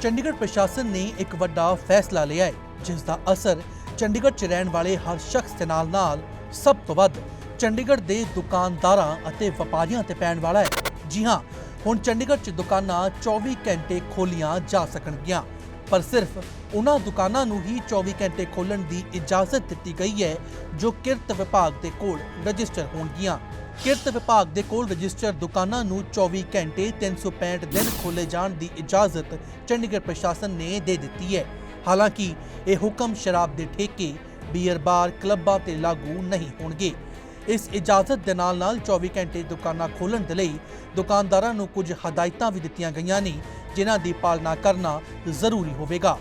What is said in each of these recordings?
ਚੰਡੀਗੜ੍ਹ ਪ੍ਰਸ਼ਾਸਨ ਨੇ ਇੱਕ ਵੱਡਾ ਫੈਸਲਾ ਲਿਆ ਹੈ, ਜਿਸ ਦਾ ਅਸਰ ਚੰਡੀਗੜ੍ਹ 'ਚ ਰਹਿਣ ਵਾਲੇ ਹਰ ਸ਼ਖਸ ਦੇ ਨਾਲ ਨਾਲ ਸਭ ਤੋਂ ਵੱਧ ਚੰਡੀਗੜ੍ਹ ਦੇ ਦੁਕਾਨਦਾਰਾਂ ਅਤੇ ਵਪਾਰੀਆਂ ਤੇ ਪੈਣ ਵਾਲਾ ਹੈ। ਜੀ ਹਾਂ, ਹੁਣ ਚੰਡੀਗੜ੍ਹ 'ਚ ਦੁਕਾਨਾਂ 24 ਘੰਟੇ ਖੋਲੀਆਂ ਜਾ ਸਕਣਗੀਆਂ। ਪਰ ਸਿਰਫ ਉਹਨਾਂ ਦੁਕਾਨਾਂ ਨੂੰ ਹੀ 24 ਘੰਟੇ ਖੋਲਣ ਦੀ ਇਜਾਜ਼ਤ ਦਿੱਤੀ ਗਈ ਹੈ, ਜੋ ਕਿਰਤ ਵਿਭਾਗ ਦੇ ਕੋਲ ਰਜਿਸਟਰ ਹੋਣਗੀਆਂ। ਕਿਰਤ ਵਿਭਾਗ ਦੇ ਕੋਲ ਰਜਿਸਟਰ ਦੁਕਾਨਾਂ ਨੂੰ 24 ਘੰਟੇ 365 ਦਿਨ ਖੋਲੇ ਜਾਣ ਦੀ ਇਜਾਜ਼ਤ ਚੰਡੀਗੜ੍ਹ ਪ੍ਰਸ਼ਾਸਨ ਨੇ ਦੇ ਦਿੱਤੀ ਹੈ। ਹਾਲਾਂਕਿ, ਇਹ ਹੁਕਮ ਸ਼ਰਾਬ ਦੇ ਠੇਕੇ, ਬੀਅਰ ਬਾਰ, ਕਲੱਬਾਂ ਤੇ ਲਾਗੂ ਨਹੀਂ ਹੋਣਗੇ। ਇਸ ਇਜਾਜ਼ਤ ਦੇ ਨਾਲ ਨਾਲ 24 ਘੰਟੇ ਦੁਕਾਨਾਂ ਖੋਲ੍ਹਣ ਦੇ ਲਈ ਦੁਕਾਨਦਾਰਾਂ ਨੂੰ ਕੁਝ ਹਦਾਇਤਾਂ ਵੀ ਦਿੱਤੀਆਂ ਗਈਆਂ ਨੇ ਜਿਨ੍ਹਾਂ ਦੀ ਪਾਲਣਾ ਕਰਨਾ ਜ਼ਰੂਰੀ ਹੋਵੇਗਾ।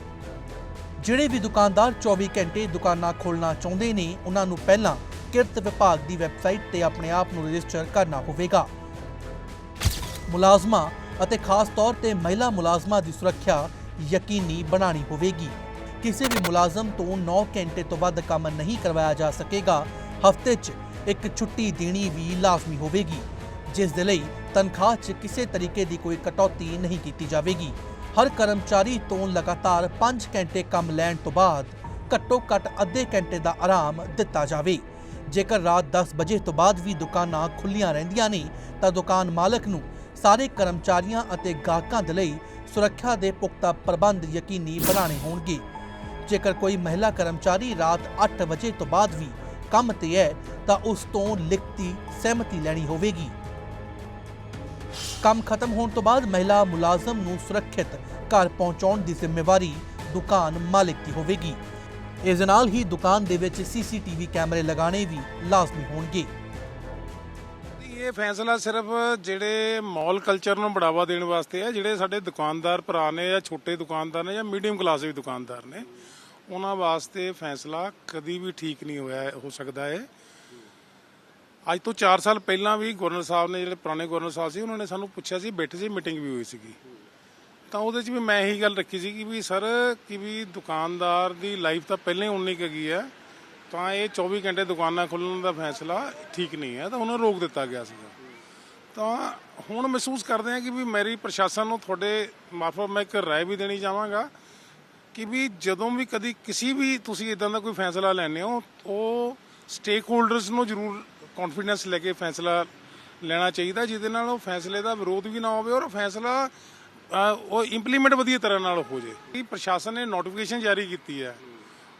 ਜਿਹੜੇ ਵੀ ਦੁਕਾਨਦਾਰ 24 ਘੰਟੇ ਦੁਕਾਨਾਂ ਖੋਲ੍ਹਣਾ ਚਾਹੁੰਦੇ ਨੇ, ਉਹਨਾਂ ਨੂੰ ਪਹਿਲਾਂ ਕਿਰਤ ਵਿਭਾਗ ਦੀ ਵੈਬਸਾਈਟ ਤੇ ਆਪਣੇ ਆਪ ਨੂੰ ਰਜਿਸਟਰ ਕਰਨਾ ਹੋਵੇਗਾ। ਮੁਲਾਜ਼ਮਾਂ ਅਤੇ ਖਾਸ ਤੌਰ ਤੇ ਮਹਿਲਾ ਮੁਲਾਜ਼ਮਾਂ ਦੀ ਸੁਰੱਖਿਆ ਯਕੀਨੀ ਬਣਾਣੀ ਹੋਵੇਗੀ। ਕਿਸੇ ਵੀ ਮੁਲਾਜ਼ਮ ਤੋਂ 9 ਘੰਟੇ ਤੋਂ ਵੱਧ ਕੰਮ ਨਹੀਂ ਕਰਵਾਇਆ ਜਾ ਸਕੇਗਾ। ਹਫ਼ਤੇ 'ਚ ਇੱਕ ਛੁੱਟੀ ਦੇਣੀ ਵੀ ਲਾਜ਼ਮੀ ਹੋਵੇਗੀ। ਜਿਸ ਦੇ ਲਈ ਤਨਖਾਹ 'ਚ ਕਿਸੇ ਤਰੀਕੇ ਦੀ ਕੋਈ ਕਟੌਤੀ ਨਹੀਂ ਕੀਤੀ ਜਾਵੇਗੀ। ਹਰ ਕਰਮਚਾਰੀ ਤੋਂ ਲਗਾਤਾਰ 5 ਘੰਟੇ ਕੰਮ ਲੈਣ ਤੋਂ ਬਾਅਦ ਘੱਟੋ ਘੱਟ ਅੱਧੇ ਘੰਟੇ ਦਾ ਆਰਾਮ ਦਿੱਤਾ ਜਾਵੇ। ਜੇਕਰ ਰਾਤ 10 ਵਜੇ ਤੋਂ ਬਾਅਦ ਵੀ ਦੁਕਾਨਾਂ ਖੁੱਲੀਆਂ ਰਹਿੰਦੀਆਂ ਨੇ, ਤਾਂ ਦੁਕਾਨ ਮਾਲਕ ਨੂੰ ਸਾਰੇ ਕਰਮਚਾਰੀਆਂ ਅਤੇ ਗਾਹਕਾਂ ਦੇ ਲਈ ਸੁਰੱਖਿਆ ਦੇ ਪੁਖਤਾ ਪ੍ਰਬੰਧ ਯਕੀਨੀ ਬਣਾਉਣੇ ਹੋਣਗੇ। ਜੇਕਰ ਕੋਈ ਮਹਿਲਾ ਕਰਮਚਾਰੀ ਰਾਤ 8 ਵਜੇ ਤੋਂ ਬਾਅਦ ਵੀ ਕੰਮ ਤੇ ਹੈ, ਤਾਂ ਉਸ ਤੋਂ ਲਿਖਤੀ ਸਹਿਮਤੀ ਲੈਣੀ ਹੋਵੇਗੀ। ਕੰਮ ਖਤਮ ਹੋਣ ਤੋਂ ਬਾਅਦ ਮਹਿਲਾ ਮੁਲਾਜ਼ਮ ਨੂੰ ਸੁਰੱਖਿਅਤ ਘਰ ਪਹੁੰਚਾਉਣ ਦੀ ਜ਼ਿੰਮੇਵਾਰੀ ਦੁਕਾਨ ਮਾਲਕ ਦੀ ਹੋਵੇਗੀ। ਇਸ ਦੇ ਨਾਲ ਹੀ ਦੁਕਾਨ ਦੇ ਵਿੱਚ ਸੀਸੀਟੀਵੀ ਕੈਮਰੇ ਲਗਾਉਣੇ ਵੀ ਲਾਜ਼ਮੀ ਹੋਣਗੇ। ਇਹ ਫੈਸਲਾ ਸਿਰਫ ਜਿਹੜੇ ਮਾਲ ਕਲਚਰ ਨੂੰ ਬੜਾਵਾ ਦੇਣ ਵਾਸਤੇ ਹੈ ਜਿਹੜੇ ਸਾਡੇ ਦੁਕਾਨਦਾਰ ਭਰਾ ਨੇ ਜਾਂ ਛੋਟੇ ਦੁਕਾਨਦਾਰ ਨੇ ਜਾਂ ਮੀਡੀਅਮ ਕਲਾਸ ਦੇ ਦੁਕਾਨਦਾਰ ਨੇ, ਉਹਨਾਂ ਵਾਸਤੇ ਫੈਸਲਾ ਕਦੀ ਵੀ ਠੀਕ ਨਹੀਂ ਹੋਇਆ, ਹੋ ਸਕਦਾ ਹੈ। ਅੱਜ ਤੋਂ 4 ਸਾਲ ਪਹਿਲਾਂ ਵੀ ਗਵਰਨਰ ਸਾਹਿਬ ਨੇ ਜਿਹੜੇ ਪੁਰਾਣੇ ਗਵਰਨਰ ਸਾਹਿਬ ਸੀ, ਉਹਨਾਂ ਨੇ ਸਾਨੂੰ ਪੁੱਛਿਆ ਸੀ, ਬੈਠੇ ਸੀ, ਮੀਟਿੰਗ ਵੀ ਹੋਈ ਸੀਗੀ। ਤਾਂ ਉਹਦੇ 'ਚ ਵੀ ਮੈਂ ਇਹੀ ਗੱਲ ਰੱਖੀ ਸੀ ਕਿ ਵੀ ਸਰ, ਕਿ ਵੀ ਦੁਕਾਨਦਾਰ ਦੀ ਲਾਈਫ ਤਾਂ ਪਹਿਲਾਂ ਹੀ ਉਨੀ ਕੁ ਹੈਗੀ ਹੈ ਤਾਂ ਇਹ 24 ਘੰਟੇ ਦੁਕਾਨਾਂ ਖੋਲ੍ਹਣ ਦਾ ਫੈਸਲਾ ਠੀਕ ਨਹੀਂ ਹੈ, ਤਾਂ ਉਹਨੂੰ ਰੋਕ ਦਿੱਤਾ ਗਿਆ ਸੀਗਾ। ਤਾਂ ਹੁਣ ਮਹਿਸੂਸ ਕਰਦੇ ਹਾਂ ਕਿ ਵੀ ਮੇਰੀ ਪ੍ਰਸ਼ਾਸਨ ਨੂੰ ਤੁਹਾਡੇ ਮਾਰਫਤ ਮੈਂ ਇੱਕ ਰਾਏ ਵੀ ਦੇਣੀ ਚਾਹਾਂਗਾ ਕਿ ਵੀ ਜਦੋਂ ਵੀ ਕਦੀ ਕਿਸੇ ਵੀ ਤੁਸੀਂ ਇਦਾਂ ਦਾ ਕੋਈ ਫੈਸਲਾ ਲੈਣੇ ਹੋ, ਉਹ ਸਟੇਕ ਹੋਲਡਰਸ ਨੂੰ ਜ਼ਰੂਰ ਕੌਨਫੀਡੈਂਸ ਲੈ ਕੇ ਫੈਸਲਾ ਲੈਣਾ ਚਾਹੀਦਾ, ਜਿਹਦੇ ਨਾਲ ਉਹ ਫੈਸਲੇ ਦਾ ਵਿਰੋਧ ਵੀ ਨਾ ਹੋਵੇ ਔਰ ਫੈਸਲਾ ਉਹ ਇੰਪਲੀਮੈਂਟ ਵਧੀਆ ਤਰ੍ਹਾਂ ਨਾਲ ਹੋ ਜੇ। ਕਿ ਪ੍ਰਸ਼ਾਸਨ ਨੇ ਨੋਟੀਫਿਕੇਸ਼ਨ ਜਾਰੀ ਕੀਤੀ ਹੈ।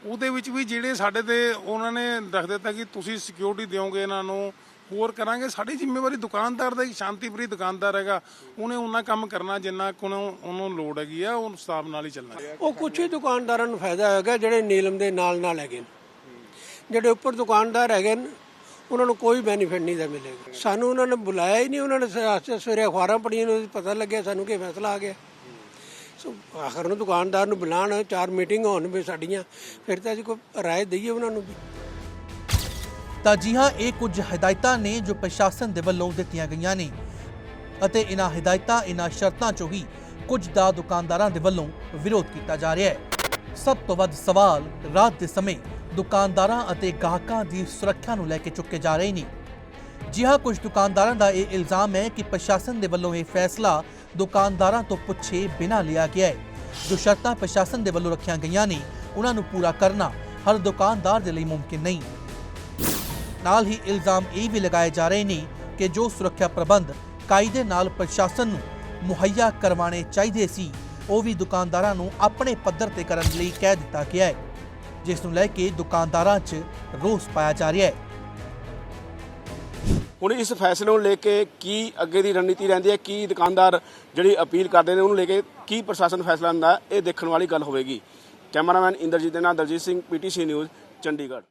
ਉਹਦੇ ਵਿੱਚ ਵੀ ਜਿਹੜੇ ਸਾਡੇ ਤੇ ਉਹਨਾਂ ਨੇ ਰੱਖ ਦਿੱਤਾ ਕਿ ਤੁਸੀਂ ਸਿਕਿਉਰਿਟੀ ਦਿਓਗੇ ਇਹਨਾਂ ਨੂੰ, ਹੋਰ ਕਰਾਂਗੇ। ਸਾਡੀ ਜ਼ਿੰਮੇਵਾਰੀ ਦੁਕਾਨਦਾਰ ਦਾ ਹੀ ਸ਼ਾਂਤੀਪ੍ਰਿਤ ਦੁਕਾਨਦਾਰ ਹੈਗਾ। ਉਹਨੇ ਉਹਨਾਂ ਕੰਮ ਕਰਨਾ ਜਿੰਨਾ ਕੁ ਉਹਨੂੰ ਲੋੜ ਹੈਗੀ ਆ, ਉਹ ਹਿਸਾਬ ਨਾਲ ਹੀ ਚੱਲਣਾ ਉਹ ਕੁਝ ਹੀ ਦੁਕਾਨਦਾਰਾਂ ਨੂੰ ਫਾਇਦਾ ਹੋਏਗਾ ਜਿਹੜੇ ਨੀਲਮ ਦੇ ਨਾਲ ਨਾਲ ਹੈਗੇ ਨੇ। ਜਿਹੜੇ ਉੱਪਰ ਦੁਕਾਨਦਾਰ ਹੈਗੇ ਨੇ ਉਹਨਾਂ ਨੂੰ ਕੋਈ ਬੈਨੀਫਿਟ ਨਹੀਂ ਦਾ ਮਿਲੇਗਾ। ਸਾਨੂੰ ਉਹਨਾਂ ਨੇ ਬੁਲਾਇਆ ਹੀ ਨਹੀਂ, ਉਹਨਾਂ ਨੇ ਸਵੇਰੇ ਅਖਬਾਰਾਂ ਪੜ੍ਹੀਆਂ ਨੂੰ ਪਤਾ ਲੱਗਿਆ ਸਾਨੂੰ ਕਿ ਫੈਸਲਾ ਆ ਗਿਆ। ਸੋ ਆਖਰ ਨੂੰ ਦੁਕਾਨਦਾਰ ਨੂੰ ਬੁਲਾਣ ਚਾਰ ਮੀਟਿੰਗ ਹੋਣ ਵੀ ਸਾਡੀਆਂ, ਫਿਰ ਤਾਂ ਅਸੀਂ ਕੋਈ ਰਾਏ ਦਈਏ ਉਹਨਾਂ ਨੂੰ ਵੀ। ਤਾਂ ਜੀ ਹਾਂ, ਇਹ ਕੁਝ ਹਦਾਇਤਾਂ ਨੇ ਜੋ ਪ੍ਰਸ਼ਾਸਨ ਦੇ ਵੱਲੋਂ ਦਿੱਤੀਆਂ ਗਈਆਂ ਨੇ। ਅਤੇ ਇਹਨਾਂ ਹਦਾਇਤਾਂ, ਇਹਨਾਂ ਸ਼ਰਤਾਂ ਚੋਂ ਹੀ ਕੁਝ ਦਾ ਦੁਕਾਨਦਾਰਾਂ ਦੇ ਵੱਲੋਂ ਵਿਰੋਧ ਕੀਤਾ ਜਾ ਰਿਹਾ ਹੈ। ਸਭ ਤੋਂ ਵੱਧ ਸਵਾਲ ਰਾਤ ਦੇ ਸਮੇਂ ਦੁਕਾਨਦਾਰਾਂ ਅਤੇ ਗਾਹਕਾਂ ਦੀ ਸੁਰੱਖਿਆ ਨੂੰ ਲੈ ਕੇ ਚੁੱਕੇ ਜਾ ਰਹੇ ਨੇ। ਜੀ ਹਾਂ ਕੁਝ ਦੁਕਾਨਦਾਰਾਂ ਦਾ ਇਹ ਇਲਜ਼ਾਮ ਹੈ ਕਿ ਪ੍ਰਸ਼ਾਸਨ ਦੇ ਵੱਲੋਂ ਇਹ ਫੈਸਲਾ ਦੁਕਾਨਦਾਰਾਂ ਤੋਂ ਪੁੱਛੇ ਬਿਨਾਂ ਲਿਆ ਗਿਆ ਹੈ। ਜੋ ਸ਼ਰਤਾਂ ਪ੍ਰਸ਼ਾਸਨ ਦੇ ਵੱਲੋਂ ਰੱਖੀਆਂ ਗਈਆਂ ਨੇ, ਉਹਨਾਂ ਨੂੰ ਪੂਰਾ ਕਰਨਾ ਹਰ ਦੁਕਾਨਦਾਰ ਦੇ ਲਈ ਮੁਮਕਿਨ ਨਹੀਂ। ਨਾਲ ਹੀ ਇਲਜ਼ਾਮ ਇਹ ਵੀ ਲਗਾਏ ਜਾ ਰਹੇ ਨੇ ਕਿ ਜੋ ਸੁਰੱਖਿਆ ਪ੍ਰਬੰਧ ਕਾਇਦੇ ਨਾਲ ਪ੍ਰਸ਼ਾਸਨ ਨੂੰ ਮੁਹੱਈਆ ਕਰਵਾਉਣੇ ਚਾਹੀਦੇ ਸੀ, ਉਹ ਵੀ ਦੁਕਾਨਦਾਰਾਂ ਨੂੰ ਆਪਣੇ ਪੱਧਰ ਤੇ ਕਰਨ ਲਈ ਕਹਿ ਦਿੱਤਾ ਗਿਆ ਹੈ। ਜਿਸ ਨੂੰ ਲੈ ਕੇ ਦੁਕਾਨਦਾਰਾਂ 'ਚ ਰੋਸ ਪਾਇਆ ਜਾ ਰਿਹਾ ਹੈ। ਹੁਣ ਇਸ ਫੈਸਲੇ ਨੂੰ ਲੈ ਕੇ ਕੀ ਅੱਗੇ ਦੀ ਰਣਨੀਤੀ ਰਹਿੰਦੀ ਹੈ, ਕੀ ਦੁਕਾਨਦਾਰ ਜਿਹੜੀ ਅਪੀਲ ਕਰਦੇ ਨੇ ਉਹਨੂੰ ਲੈ ਕੇ ਕੀ ਪ੍ਰਸ਼ਾਸਨ ਫੈਸਲਾ ਲੈਂਦਾ ਇਹ ਦੇਖਣ ਵਾਲੀ ਗੱਲ ਹੋਵੇਗੀ। ਕੈਮਰਾਮੈਨ ਇੰਦਰਜੀਤ ਦੇ ਨਾਲ ਦਲਜੀਤ ਸਿੰਘ, ਪੀਟੀਸੀ ਨਿਊਜ਼, ਚੰਡੀਗੜ੍ਹ।